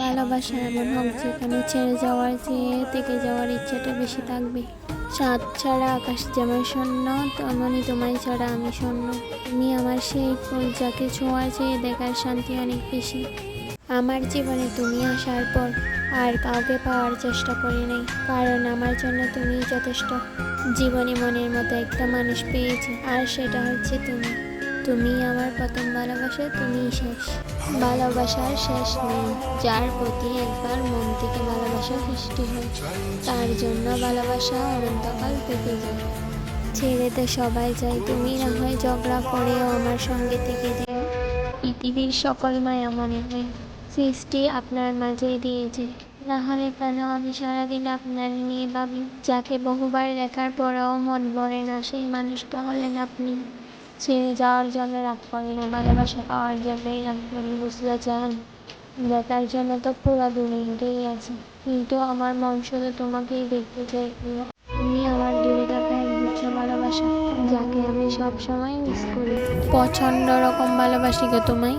ভালোবাসা এমন হোক যেখানে ছেড়ে যাওয়ার চেয়ে থেকে যাওয়ার ইচ্ছাটা বেশি থাকবে। চাঁদ ছাড়া আকাশ যেমন শূন্য তেমনই তোমায় ছাড়া আমি শূন্য। তুমি আমার সেই যাকে ছোঁয়া চেয়ে দেখার শান্তি অনেক বেশি। আমার জীবনে তুমি আসার পর আর কাউকে পাওয়ার চেষ্টা করি নাই, কারণ আমার জন্য তুমিই যথেষ্ট। জীবনে মনের মতো একটা মানুষ পেয়েছি, আর সেটা হচ্ছে তুমি। তুমি আমার প্রথম ভালোবাসা তুমিই শেষ। ভালোবাসার শেষ নেই, যার প্রতি একবার মন থেকে ভালোবাসা সৃষ্টি হয়, তার জন্য ভালোবাসা অনন্তকাল থেকে যায়। ছেড়ে তো সবাই যায় তুমি, না হয় ঝগড়া করেও আমার সঙ্গে থেকে যেও পৃথিবীর সকল মায়া মনে হয়, সৃষ্টি আপনার মাঝেই দিয়েছে। না হলে কেন আমি সারাদিন আপনার নিয়ে ভাবি? যাকে বহুবার দেখার পরেও মন ভরে না, সেই মানুষটা হলেন আপনি। ছেড়ে যাওয়ার জন্য রাগ না ভালোবাসা পাওয়ার জন্যই করি বুঝতে চান? তার জন্য তো পুরো দুনিয়াটাই আছে। কিন্তু আমার মন শুধু তোমাকেই দেখতে চাই তুমি আমার দূরে থাকা ভালোবাসা, যাকে আমি সবসময় মিস করি। প্রচণ্ড রকম ভালোবাসি গো তোমায়।